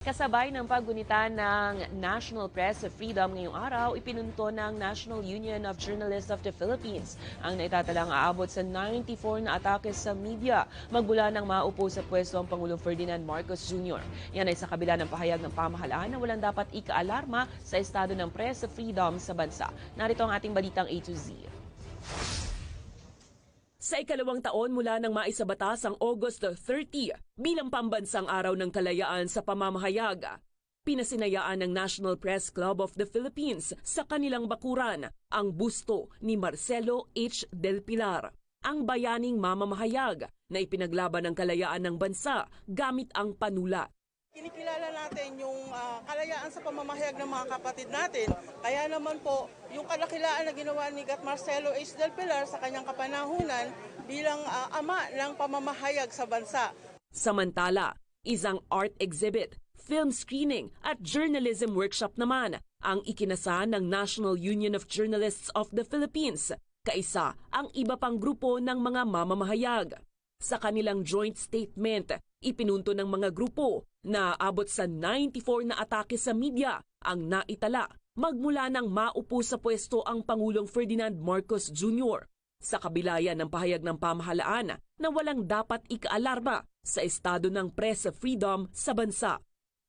Kasabay ng paggunita ng National Press of Freedom ngayong araw, ipinunto ng National Union of Journalists of the Philippines ang naitatalang aabot sa 94 na atake sa media magmula ng maupo sa pwesto ang Pangulong Ferdinand Marcos Jr. Yan ay sa kabila ng pahayag ng pamahalaan na walang dapat ikaalarma sa estado ng press freedom sa bansa. Narito ang ating balitang A to Z. Sa ikalawang taon mula nang maisabatas ang August 30 bilang pambansang araw ng kalayaan sa pamamahayag, pinasinayaan ng National Press Club of the Philippines sa kanilang bakuran ang busto ni Marcelo H. Del Pilar, ang bayaning mamamahayag na ipinaglaban ng kalayaan ng bansa gamit ang panulat. Kinikilala natin yung ah, kalayaan sa pamamahayag ng mga kapatid natin. Kaya naman po, yung kalakilaan na ginawa ni Gat Marcelo H. Del Pilar sa kanyang kapanahunan bilang ah, ama ng pamamahayag sa bansa. Samantala, isang art exhibit, film screening at journalism workshop naman ang ikinasa ng National Union of Journalists of the Philippines, kaisa ang iba pang grupo ng mga mamamahayag. Sa kanilang joint statement, ipinunto ng mga grupo na abot sa 94 na atake sa media ang naitala magmula nang maupo sa pwesto ang Pangulong Ferdinand Marcos Jr. sa kabilayan ng pahayag ng pamahalaan na walang dapat ikaalarma sa estado ng press freedom sa bansa.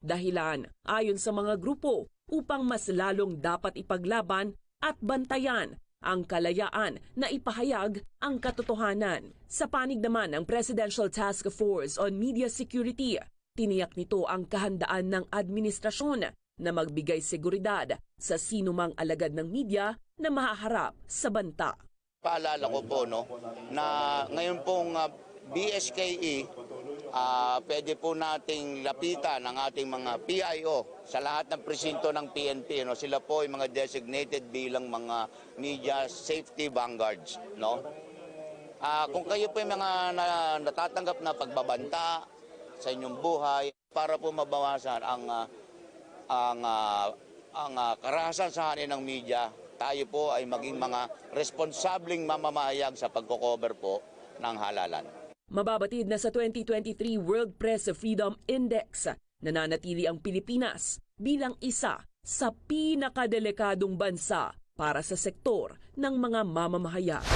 Dahilan, ayon sa mga grupo, upang mas lalong dapat ipaglaban at bantayan ang kalayaan na ipahayag ang katotohanan. Sa panig naman ng Presidential Task Force on Media Security, tiniyak nito ang kahandaan ng administrasyon na magbigay seguridad sa sinumang alagad ng media na mahaharap sa banta. Paalala ko po no na ngayon pong ah, BSKE ah, pwede po nating lapitan ang ating mga PIO sa lahat ng presinto ng PNP no sila po ay mga designated bilang mga media safety vanguards no Ah, kung kayo po yung mga na, natatanggap na pagbabanta sa inyong buhay para po mabawasan ang ah, ang ah, ang ah, karahasan sa hanin ng media, tayo po ay maging mga responsableng mamamahayag sa pagko-cover po ng halalan. Mababatid na sa 2023 World Press Freedom Index, nananatili ang Pilipinas bilang isa sa pinakadelikadong bansa para sa sektor ng mga mamamahayag.